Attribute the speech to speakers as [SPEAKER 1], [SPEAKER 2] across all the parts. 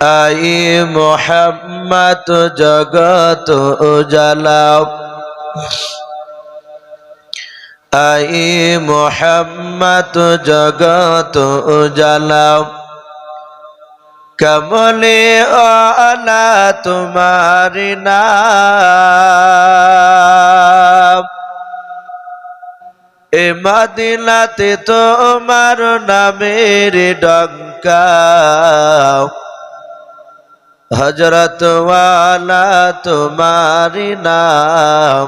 [SPEAKER 1] I Mohammad জগত উজালাও। I Mohammad জগত উজালাও। কমলে আলা তোমারি এ মদিনাতে তোমার নামের ডঙ্কা। হজরত ওয়ালা তোমারি নাম,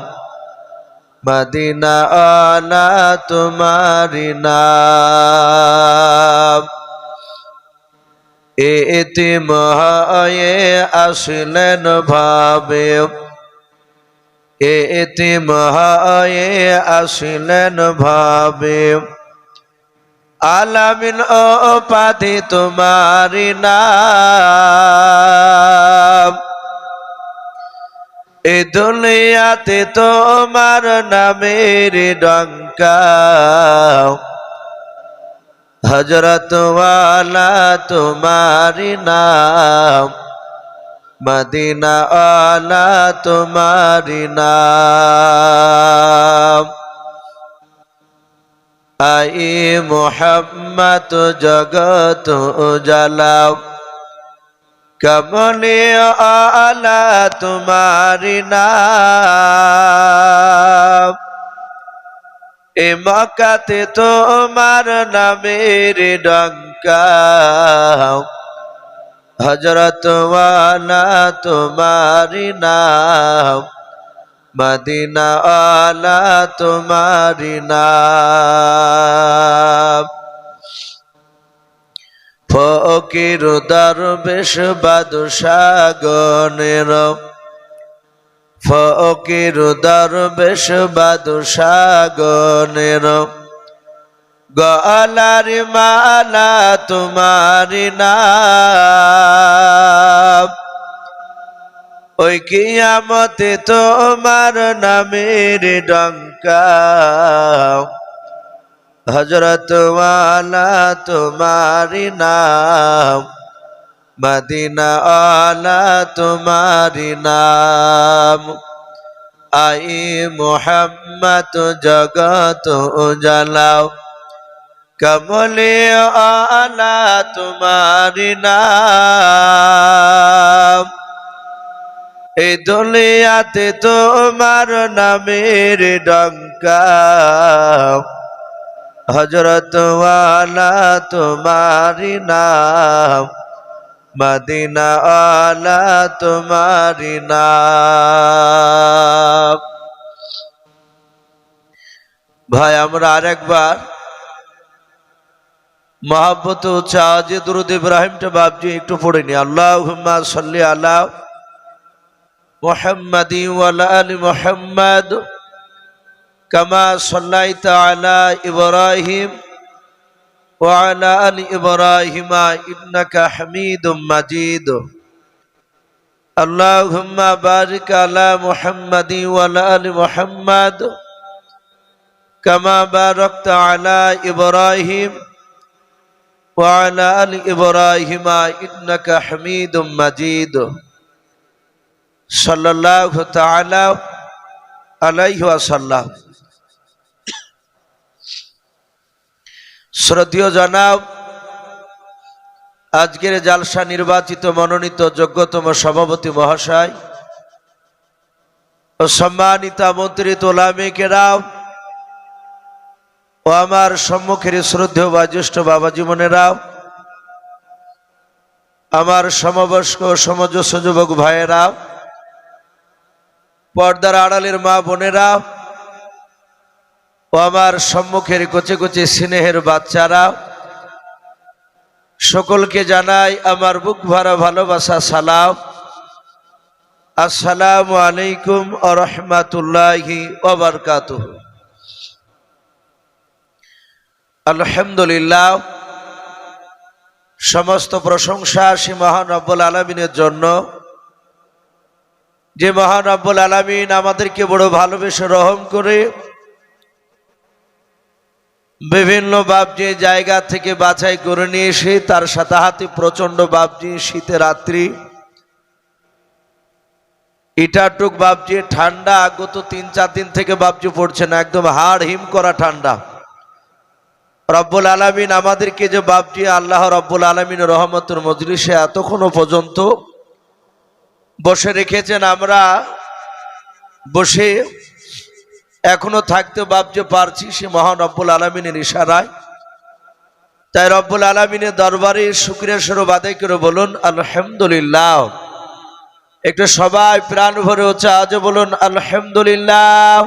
[SPEAKER 1] মদিনা আলা তোমারি নাম। এতে মহায়ে আসলেন ভাবে এতে মহায়ে আসলেন ভাবে। আলামিন, ও পাধি তোমারি এ দুনিয়াতে তোমার নামের ডঙ্কা হজরত ওয়ালা তোমারি নাম। মদিনা আলা তোমারি নাম। আই মোহাম্মদ জগত উজালাও। কমলে আলা তোমারি নাম? এ মকাতে তোমার নামের ডঙ্কা হজরত তোমারি নাম। মদিনা আলা তোমারি নাম। ফকির দরবেশ বাদশাগণের। ফকির দরবেশ বাদশাগণের। গলার মালা তোমারি নাম। ওই কিয়ামতে তোমার নামের ডঙ্কা। হজরত ওয়ালা তোমারি নাম মদিনা আলা তোমারি নাম। আই মোহাম্মদ জগত উজালাও। কমলে আলা তোমারি নাম। এই দুনিয়াতে তোমার নামের ডঙ্কা। হজরত ওয়ালা তোমারি নাম মদিনা আলা তোমারি নাম। ভাই, আমরা আরেকবার মহাব্বত হচ্ছে আজ দুরুদ ইব্রাহিমটা বাবজি একটু পড়ে নি। আল্লাহ সাল্লি আল্লাহ محمد وآل محمد كما صليت على إبراهيم وعلى آل إبراهيم إنك حميد مجيد اللهم بارك على محمد وآل محمد كما باركت على إبراهيم وعلى آل إبراهيم إنك حميد مجيد সাল্লাহ শ্রদ্ধীয় জনাব, আজকের জালসা নির্বাচিত মনোনীত যোগ্যতম সভাপতি মহাশয় ও সম্মানিত আমন্ত্রিত ওলামিকেরাও ও আমার সম্মুখের শ্রদ্ধেয় বা জ্যেষ্ঠ বাবা জীবনেরাও আমার সমবয়স্ক সমজস্য যুবক ভাইয়েরাও পর্দার আড়ালের মা বোনেরা ও আমার সম্মুখের কচে কচে স্নেহের বাচ্চারা, সকলকে জানাই আমার বুক ভরা ভালোবাসা, সালাম। আসসালামু আলাইকুম আ রহমাতুল্লাহি ওবরকাত আলহামদুলিল্লাহ, সমস্ত প্রশংসা সে মহান রব্বুল আলমিনের জন্য। যে মহান রব্বুল আলমিন আমাদেরকে বড় ভালোবেসে রহম করে বিভিন্ন বাবজি জায়গা থেকে বাছাই করে নিয়ে এসে তার সাথে হাতে প্রচণ্ড বাবজি শীতে রাত্রি। ইটাটুক বাবজি ঠান্ডা গত তিন, চার দিন থেকে বাবজি পড়ছে না, একদম হাড় হিম করা ঠান্ডা। রব্বুল আলমিন আমাদেরকে যে বাবজি আল্লাহ রব্বুল আলমিন রহমতুর মজলিসে এতক্ষণও পর্যন্ত বসে রেখেছেন আমরা। বসে এখনও থাকতে ভাবতে পারছি সে মহান রব্বুল আলমিনের ইশারায়। তাই রব্বুল আলমিনের দরবারে শুক্রিয়া স্বরূপ আদায় করে বলুন, আলহামদুলিল্লাহ। একটু সবাই প্রাণ ভরে হচ্ছে আজ বলুন, আলহামদুলিল্লাহ।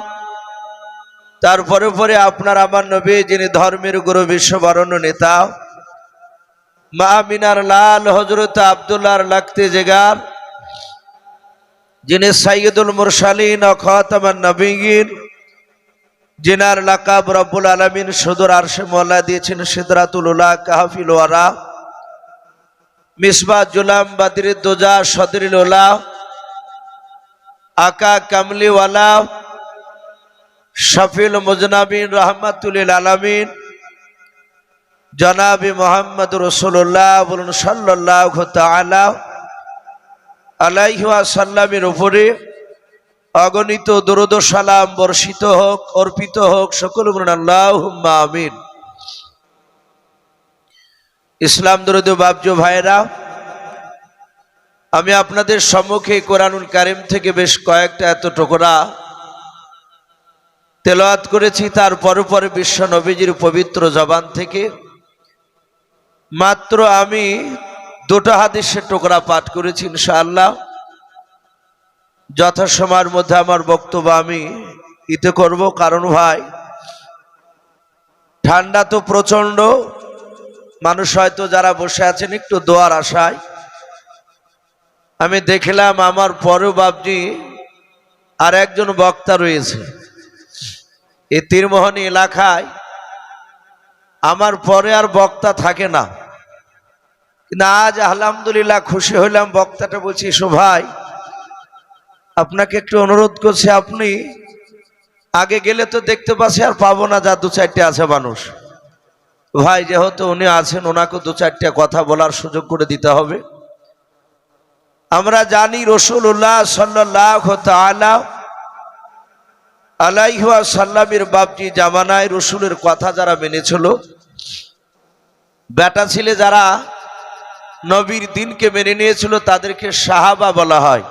[SPEAKER 1] তারপরে পরে আপনার আমার নবী, যিনি ধর্মের গুরু, বিশ্ববরণ্য নেতা, মা মিনার লাল হজরত আবদুল্লাহর লাগতে জেগার যিনি সাইয়দুল মুরসালিন খতামান নবীন জিনার লাকাব রব্বুল আলমিন সদর আরশে মোল্লা দিয়েছেন সিদরাতুল উল্লাহ কাহাফিল ওয়ারা মিসবা জুলাম, বাদির দোজা, সদরিল ওলা আকা কামলিওয়ালা শফিল মুজনাবিন রহমাতুল আলমিন, জনাবি মোহাম্মদ রসুল্লাহ বলুন সাল্লাহ তালা আলাইহুয়া সাল্লামের উপরে অগণিত দুরুদ সালাম বর্ষিত হোক, অর্পিত হোক, সকল বলুন আল্লাহ আমিন। ইসলাম দরুদ বাবজ ভাইরা আমি আপনাদের সম্মুখে কোরআনুল কারিম থেকে বেশ কয়েকটা এত টুকরা তেলাওয়াত করেছি, তার পরে পরে বিশ্ব নবীজির পবিত্র জবান থেকে। মাত্র আমি দুটো হাদিসের টুকরা পাঠ করেছি ইনশাআল্লাহ। যথাসময়ের মধ্যে আমার বক্তব্য আমি ইতে করব। কারণ ভাই, ঠান্ডা তো প্রচণ্ড। মানুষ হয়তো যারা বসে আছেন একটু দোয়ার আশায়। আমি দেখলাম আমার পরেও বাবজি আর একজন বক্তা রয়েছে। এই তীরমোহনী এলাকায় আমার পরে আর বক্তা থাকে না। কিন্তু আজ আলহামদুলিল্লাহ খুশি হইলাম, বক্তাটা বলছি, এসো ভাই, আপনাকে একটু অনুরোধ করছি আপনি, আগে গেলে তো দেখতে পাচ্ছি আর পাবো না, যা দু চারটে আছে মানুষ। ভাই, যেহেতু উনি আছেন, ওনাকে দু চারটে কথা বলার সুযোগ করে দিতে হবে। আমরা জানি রসুল্লাহ সাল্লাহ তালা আলাইহুয়া সাল্লামের বাপজি জামানায় রসুলের কথা যারা মেনেছিল, বেটা ছেলে যারা নবীর দিনকে মেনে নিয়েছিল তাদেরকে সাহাবা বলা হয়।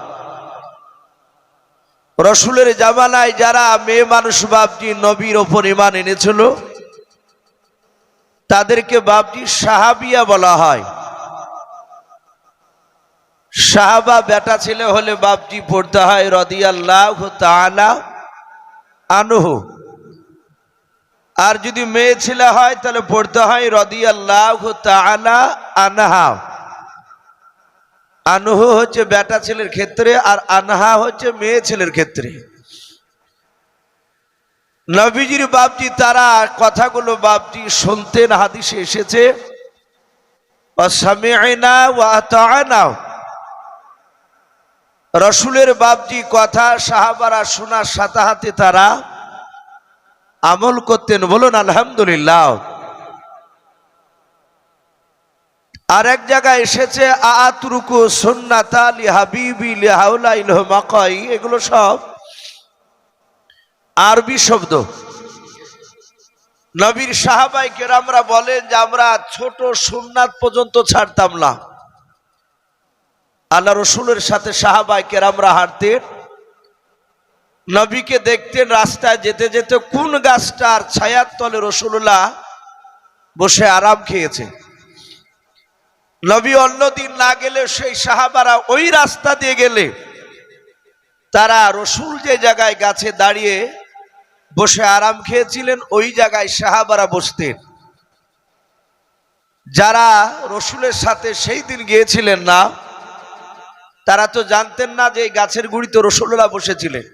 [SPEAKER 1] রসুলের জামানায় যারা মেয়ে মানুষ বাপজি নবীর ওপর ইমান এনেছিল, তাদেরকে বাপজি সাহাবিয়া বলা হয়। সাহাবা বেটা ছেলে হলে বাপজি পড়তে হয় রদিয়াল্লাহ তালা আনহু। আর যদি মেয়ে ছেলে হয় তাহলে পড়তে হয় রদিয়াল্লাহ তালা আনহা। আনহু হচ্ছে বেটা ছেলের ক্ষেত্রে আর আনহা হচ্ছে মেয়ে ছেলের ক্ষেত্রে। নবীজির বাপজি, তারা কথাগুলো বাপজি শুনতেন, হাদিসে এসেছে রসুলের বাপজি কথা সাহাবারা শোনার সাথে তারা আমল করতেন, বলুন আলহামদুলিল্লাহ। আর এক জায়গায় এসেছে আতরুকু সুন্নাতা লি হাবিবি ইলহ মাকাই, এগুলো সব আরবি শব্দ। নবীর সাহাবাই কেরামরা বলেন যে আমরা ছোট সুন্নাত পর্যন্ত ছাড়তাম না। আল্লাহ রসুলের সাথে সাহাবাই কেরামরা হাঁটতেন, নবীকে দেখতেন রাস্তায় যেতে যেতে কোন গাছটার ছায়ার তলে রসুল্লাহ বসে আরাম খেয়েছে। নবী অন্যদিন না গেলে সেই সাহাবারা ওই রাস্তা দিয়ে গেলে তারা রসুল যে জায়গায় গাছে দাঁড়িয়ে বসে আরাম খেয়েছিলেন, ওই জায়গায় সাহাবারা বসতেন। যারা রসুলের সাথে সেই দিন গিয়েছিলেন না, তারা তো জানতেন না যে এই গাছের গুড়িতে রসুলরা বসেছিলেন।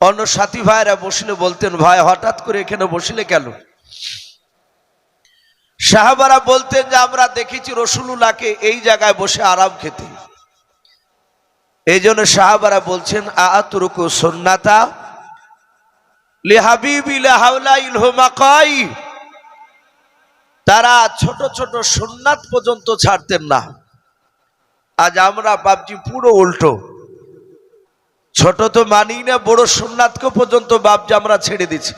[SPEAKER 1] অন্য সাথী ভাইরা বসলে বলতেন, ভাই, হঠাৎ করে এখানে বসলে কেন? সাহাবারা বলতেন যে, আমরা দেখেছি রসুল্লাহকে এই জায়গায় বসে আরাম খেতে। এই জন্য সাহাবারা বলছেন আতুরুকু সন্নাতা তারা ছোট ছোট সুন্নাত পর্যন্ত ছাড়তেন না। আজ আমরা বাবজি পুরো উল্টো। ছোট তো মানি না, বড় সুন্নাতকে পর্যন্ত বাবজি আমরা ছেড়ে দিচ্ছি।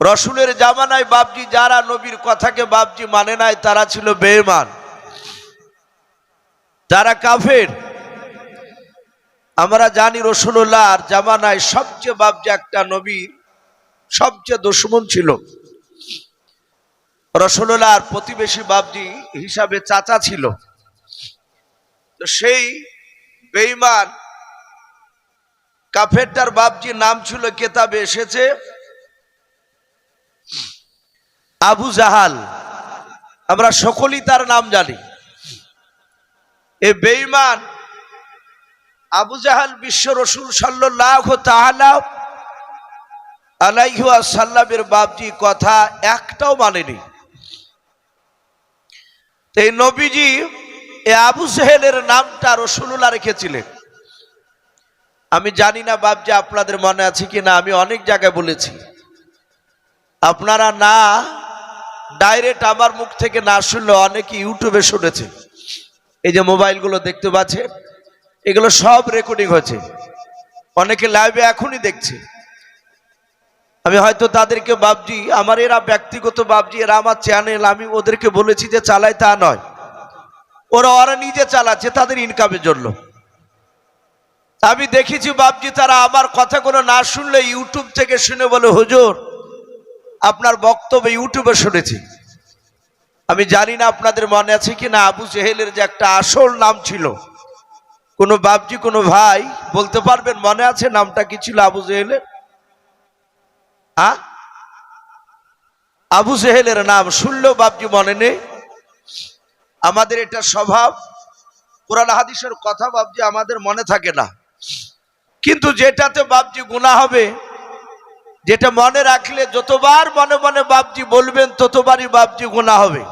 [SPEAKER 1] রসুলের জামানায় বাবজি যারা নবীর কথাকে বাবজি মানে নাই, তারা ছিল বেঈমান। তারা কাফের, আমরা জানি রসুল্লাহর জামানায় সবচেয়ে বাবজি একটা নবীর সবচেয়ে দুশ্মন ছিল। রসুল্লাহর প্রতিবেশী বাবজি হিসাবে চাচা ছিল। তো সেই বেইমান কাফেরটার বাবজি নাম ছিল, কেতাবে এসেছে আবু জাহাল, আমরা সকলেই তার নাম জানি। এ বেঈমান আবু জাহাল বিশ্ব রসুল সাল্লাহ তাহলা আলাইহু সাল্লামের বাবজি কথা একটাও মানেনি। এই নবীজি এ আবু সেহেলের নামটা রসুল্লাহ রেখেছিলেন। আমি জানি না বাবজি আপনাদের মনে আছে কি না আমি অনেক জায়গায় বলেছি। আপনারা না ডাইরেক্ট আমার মুখ থেকে না শুনলে অনেকে ইউটিউবে শুনেছে। এই যে মোবাইলগুলো দেখতে পাচ্ছে, এগুলো সব রেকর্ডিং হয়েছে অনেকে লাইভে এখনই দেখছে। আমি হয়তো তাদেরকে বাবজি আমার এরা ব্যক্তিগত বাবজি এরা আমার চ্যানেল আমি ওদেরকে বলেছি যে চালাই তা নয়। ওরা ওরা নিজে চালাচ্ছে তাদের ইনকামের জন্য। আমি দেখেছি বাবজি তারা আমার কথাগুলো না শুনলে ইউটিউব থেকে শুনে বলে, হুজুর আপনার বক্তব্য ইউটিউবে শুনেছি। আমি জানি না আপনাদের মনে আছে কি না, আবু জেহেলের যে একটা আসল নাম ছিল। কোনো বাবজি কোনো ভাই, বলতে পারবেন মনে আছে নামটা কি ছিল আবু জেহেলের? আ? আবু জেহেলের নাম শুনলেও বাবজি মনে নেই। আমাদের এটা স্বভাব। কোরআন হাদিসের কথা বাবজি আমাদের মনে থাকে না। কিন্তু যেটাতে বাবজি গুণা হবে যেটা মনে রাখলে যতবার মনে মনে বাবজি বলবেন, ততবারই বাবজি গুণা হবে।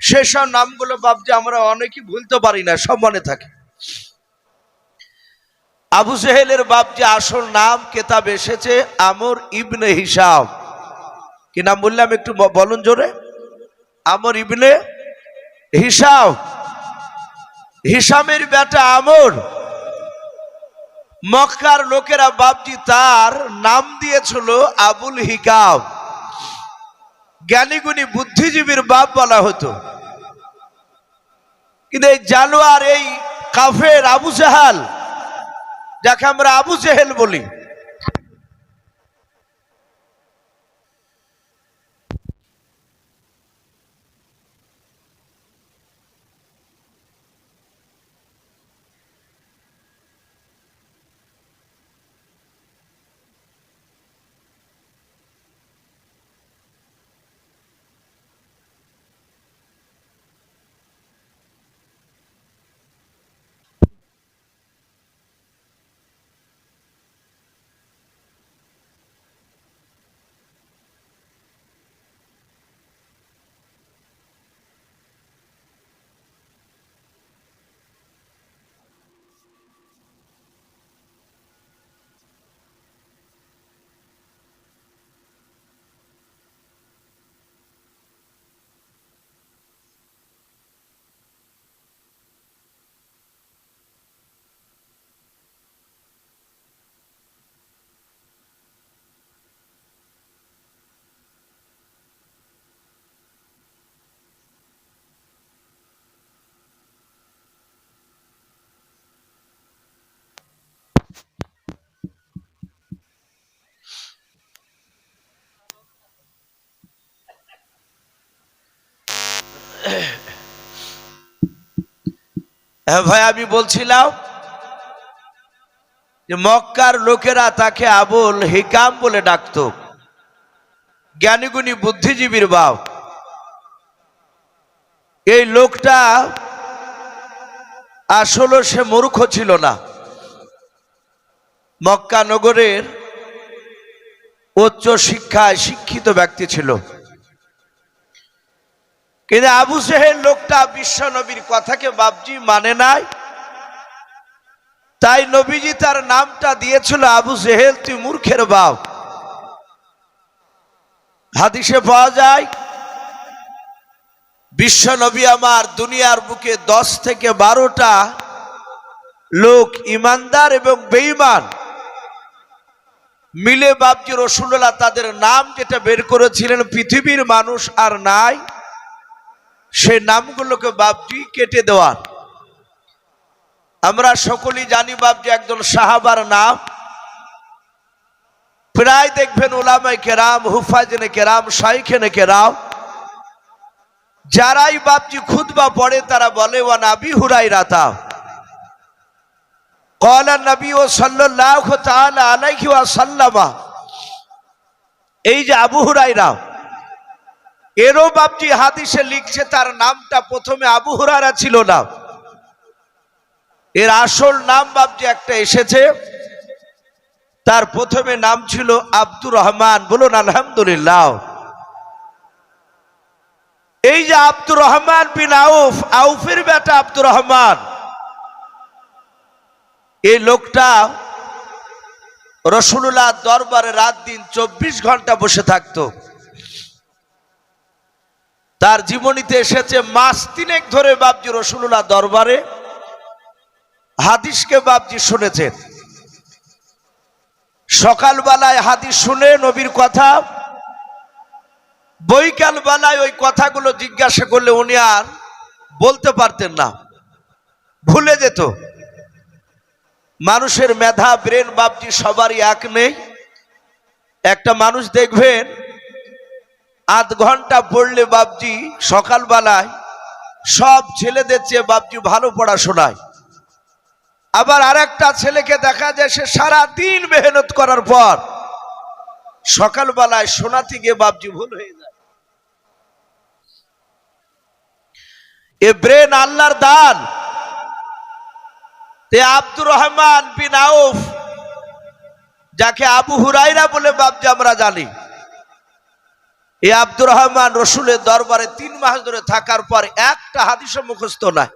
[SPEAKER 1] সেসব নামগুলো বাবজি আমরা অনেকেই ভুলতে পারি না, সব মনে থাকে। আবু জেহেলের বাপজি আসল নাম কেতাব এসেছে আমর ইবনে হিসাব কি নাম বললাম একটু বলুন জোরে? আমর ইবনে হিসাব হিসামের বেটা আমর। মক্কার লোকেরা বাপটি তার নাম দিয়েছিল আবুল হিকাব জ্ঞানীগুণী বুদ্ধিজীবীর বাপ বলা হতো। কিন্তু এই জালোয়ার এই কাফের আবু জাহাল, যাকে আমরা আবু জেহেল বলি হ্যাঁ ভাই, আমি বলছিলাম যে মক্কার লোকেরা তাকে আবুল হিকাম বলে ডাকতো। জ্ঞানীগুণী বুদ্ধিজীবীর বাপ। এই লোকটা আসলে সে মূর্খ ছিল না। মক্কা নগরের উচ্চ শিক্ষায় শিক্ষিত ব্যক্তি ছিল। কিন্তু আবু সেহের লোকটা বিশ্ব নবীর কথাকে বাবজি মানে নাই। তাই নবীজি তার নামটা দিয়েছিল, আবু জেহেল তুই মূর্খের বাপ। হাদিসে পাওয়া যায়, বিশ্ব নবী আমার দুনিয়ার বুকে দশ থেকে বারোটা লোক ইমানদার এবং বেঈমান। মিলে বাবজি রসুল্লাহ তাদের নাম যেটা বের করেছিলেন, পৃথিবীর মানুষ আর নাই। সে নামগুলোকে বাপজি কেটে দেওয়ার আমরা সকলেই জানি বাপজি একজন সাহাবার নাম। প্রায় দেখবেন ওলামাই কেরাম, হুফাজনে কেরাম সাইখেনে কেরাম, যারাই বাপজি খুদবা পড়ে তারা বলে ও নাবি হুরাই রাতা কলা নবী ও সাল্লাহ তাহলে আলাইহি ওয়াসাল্লামা এই যে আবু হুরাই রাও এরও বাপজি হাদিসে লিখছে, তার নামটা প্রথমে আবু হুরারা ছিল না। এর আসল নাম বাপজি একটা এসেছে, তার প্রথমে নাম ছিল আব্দুর রহমান। বলুন, আলহামদুলিল্লাহ। এই যে আব্দুর রহমান বিন আউফ, আউফের বেটা আব্দুর রহমান, এই লোকটা রসুল্লাহ দরবারে রাত দিন চব্বিশ ঘণ্টা বসে থাকতো। তার জীবনীতে এসেছে মাস তিনেক ধরে বাবজি রসুল্লাহ দরবারে। হাদিসকে বাবজি শুনেছেন। সকালবেলায় হাদিস শুনে নবীর কথা বৈকাল বেলায় ওই কথাগুলো জিজ্ঞাসা করলে উনি আর বলতে পারতেন না। ভুলে যেত। মানুষের মেধা, ব্রেন বাপজি সবারই এক নেই। একটা মানুষ দেখবেন আধ ঘণ্টা পড়লে বাপজি সকালবেলায় সব ছেলেদের চেয়ে বাপজি ভালো পড়াশোনায়। আবার আর একটা ছেলেকে দেখা যায় সে সারা দিন মেহনত করার পর সকালবেলায় শোনাতে গিয়ে বাপজি ভুল হয়ে যায়। এ ব্রেন আল্লাহর দান। তে আব্দুর রহমান বিন আউফ, যাকে আবু হুরাইরা বলে বাপজি আমরা জানি। এই আব্দুর রহমান রসুলের দরবারে তিন মাস ধরে থাকার পর একটা হাদিসও মুখস্থ নাই।